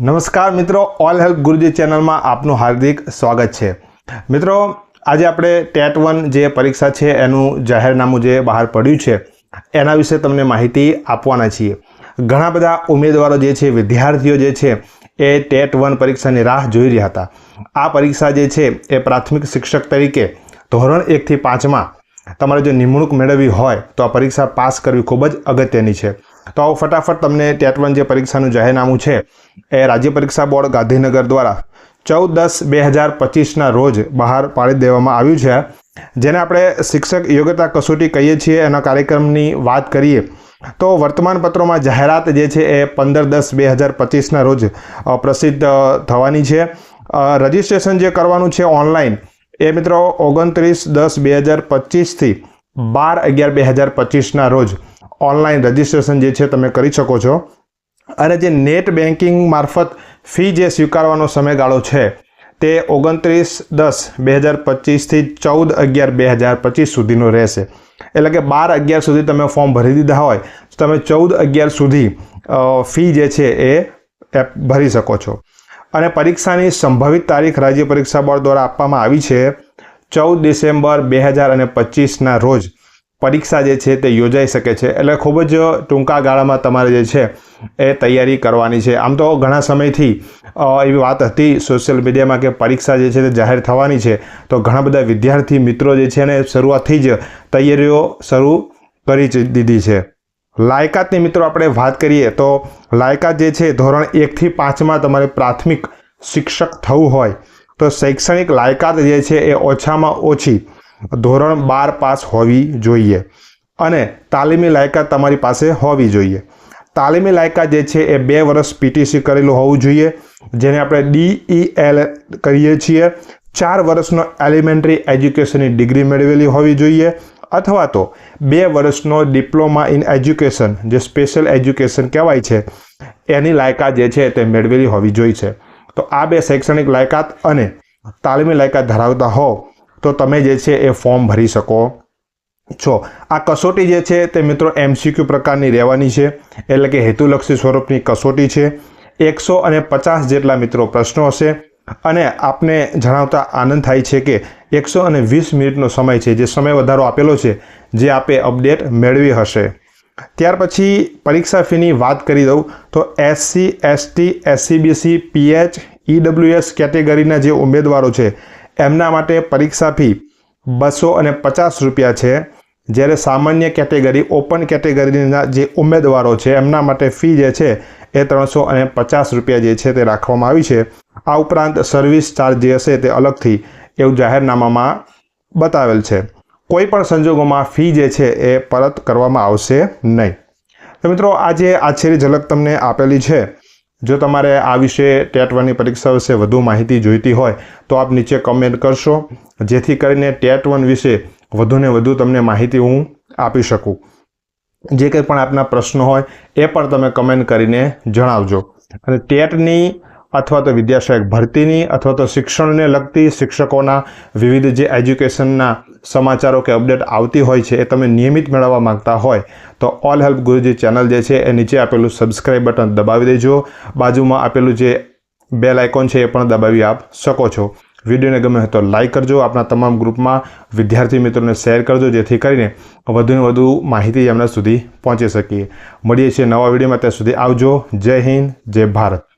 નમસ્કાર મિત્રો all help ગુરુજી ચેનલમાં આપનું હાર્દિક સ્વાગત છે. મિત્રો, આજે આપણે ટેટ વન જે પરીક્ષા છે, એનું જાહેરનામું જે બહાર પડ્યું છે, એના વિશે તમને માહિતી આપવાના છીએ. ઘણા બધા ઉમેદવારો જે છે, વિદ્યાર્થીઓ જે છે, એ ટેટ વન પરીક્ષાની રાહ જોઈ રહ્યા હતા. આ પરીક્ષા જે છે, એ પ્રાથમિક શિક્ષક તરીકે ધોરણ એકથી પાંચમાં તમારે જો નિમણૂક મેળવવી હોય, તો આ પરીક્ષા પાસ કરવી ખૂબ જ અગત્યની છે. તો આવો ફટાફટ તમને ટેટ વન જે પરીક્ષાનું જાહેરનામું છે, એ રાજ્ય પરીક્ષા બોર્ડ ગાંધીનગર દ્વારા ચૌદ દસ બે હજાર પચીસના રોજ બહાર પાડી દેવામાં આવ્યું છે. જેને આપણે શિક્ષક યોગ્યતા કસોટી કહીએ છીએ, એના કાર્યક્રમની વાત કરીએ. તો વર્તમાનપત્રોમાં જાહેરાત જે છે, એ પંદર દસ બે હજાર પચીસના રોજ પ્રસિદ્ધ થવાની છે. રજિસ્ટ્રેશન જે કરવાનું છે ઓનલાઈન, એ મિત્રો ઓગણત્રીસ દસ બે હજાર પચીસથી બાર અગિયાર બે હજાર પચીસના રોજ ઓનલાઈન રજિસ્ટ્રેશન જે છે તમે કરી શકો છો. અને જે નેટ બેન્કિંગ મારફત ફી જે સ્વીકારવાનો સમયગાળો છે, તે ઓગણત્રીસ દસ બે હજાર પચીસથી ચૌદ અગિયાર બે હજાર પચીસ સુધીનો રહેશે. એટલે કે બાર અગિયાર સુધી તમે ફોર્મ ભરી દીધા હોય, તો તમે ચૌદ અગિયાર સુધી ફી જે છે એ એ ભરી શકો છો. અને પરીક્ષાની સંભવિત તારીખ રાજ્ય પરીક્ષા બોર્ડ દ્વારા આપવામાં આવી છે ચૌદ ડિસેમ્બર બે હજાર અને પચીસના રોજ. પરીક્ષા જે છે તે યોજાઈ શકે છે. એટલે ખૂબ જ ટૂંકા ગાળામાં તમારે જે છે એ તૈયારી કરવાની છે. આમ તો ઘણા સમયથી એવી વાત હતી સોશિયલ મીડિયામાં કે પરીક્ષા જે છે તે જાહેર થવાની છે. તો ઘણા બધા વિદ્યાર્થી મિત્રો જે છે ને શરૂઆતથી જ તૈયારીઓ શરૂ કરી દીધી છે. લાયકાતની મિત્રો આપણે વાત કરીએ તો લાયકાત જે છે ધોરણ એકથી પાંચમાં તમારે પ્રાથમિક શિક્ષક થવું હોય તો શૈક્ષણિક લાયકાત જે છે એ ઓછામાં ઓછી ધોરણ બાર પાસ હોવી જોઈએ. અને તાલીમી લાયકાત તમારી પાસે હોવી જોઈએ. તાલીમી લાયકાત જે છે એ બે વર્ષ પીટીસી કરેલું હોવું જોઈએ જેને આપણે ડીઈએલ કહીએ છીએ. ચાર વર્ષનો એલિમેન્ટરી એજ્યુકેશનની ડિગ્રી મેળવેલી હોવી જોઈએ અથવા તો બે વર્ષનો ડિપ્લોમા ઇન એજ્યુકેશન જે સ્પેશિયલ એજ્યુકેશન કહેવાય છે એની લાયકાત જે છે તે મેળવેલી હોવી જોઈએ છે. તો આ બે શૈક્ષણિક લાયકાત અને તાલીમી લાયકાત ધરાવતા હો. તો તમે જે છે એ ફોર્મ ભરી શકો. છો. આ કસોટી જે છે તે મિત્રો એમસીક્યુ પ્રકારની રહેવાની છે. એટલે કે હેતુલક્ષી સ્વરૂપની કસોટી છે. એકસો અને પચાસ જેટલા મિત્રો પ્રશ્નો હશે. અને આપને જણાવતા આનંદ થાય છે કે એકસો અને વીસ મિનિટનો સમય છે. જે સમય વધારો આપેલો છે, જે આપે અપડેટ મેળવી હશે. ત્યાર પછી પરીક્ષા ફીની વાત કરી દઉં. તો SC ST SCBC PH EWS કેટેગરીના જે ઉમેદવારો છે એમના માટે પરીક્ષા ફી બસો અને પચાસ રૂપિયા છે. જ્યારે સામાન્ય કેટેગરી, ઓપન કેટેગરીના જે ઉમેદવારો છે, એમના માટે ફી જે છે, એ ત્રણસો અને પચાસ રૂપિયા જે છે તે રાખવામાં આવી છે. આ ઉપરાંત સર્વિસ ચાર્જ જે હશે તે અલગથી એવું જાહેરનામામાં બતાવેલ છે. કોઈ પણ સંજોગોમાં ફી જે છે એ પરત કરવામાં આવશે નહીં. તો મિત્રો, આજે આછેરી ઝલક તમને આપેલી છે. જો તમારે આ વિશે ટેટ વનની પરીક્ષા વિશે વધુ માહિતી જોઈતી હોય, તો આપ નીચે કમેન્ટ કરશો. જેથી કરીને ટેટ વન વિશે વધુને વધુ તમને માહિતી હું આપી શકું. જે કંઈ પણ આપના પ્રશ્નો હોય, એ પણ તમે કમેન્ટ કરીને જણાવજો. અને ટેટની અથવા તો વિદ્યાસહાયક ભરતીની અથવા તો શિક્ષણને લગતી શિક્ષકોના વિવિધ જે એજ્યુકેશનના સમાચારો કે અપડેટ આવતી હોય છે એ તમે નિયમિત મેળવવા માગતા હોય, તો ઓલ હેલ્પ ગુરુજી ચેનલ જે છે એ નીચે આપેલું સબસ્ક્રાઈબ બટન દબાવી દેજો. બાજુમાં આપેલું જે બેલ આઇકોન છે એ પણ દબાવી આપ શકો છો. વિડીયોને ગમે તો લાઇક કરજો, આપણા તમામ ગ્રુપમાં વિદ્યાર્થી મિત્રોને શેર કરજો, જેથી કરીને વધુને વધુ માહિતી એમના સુધી પહોંચી શકીએ. મળીએ છીએ નવા વિડીયોમાં, ત્યાં સુધી આવજો. જય હિન્દ, જય ભારત.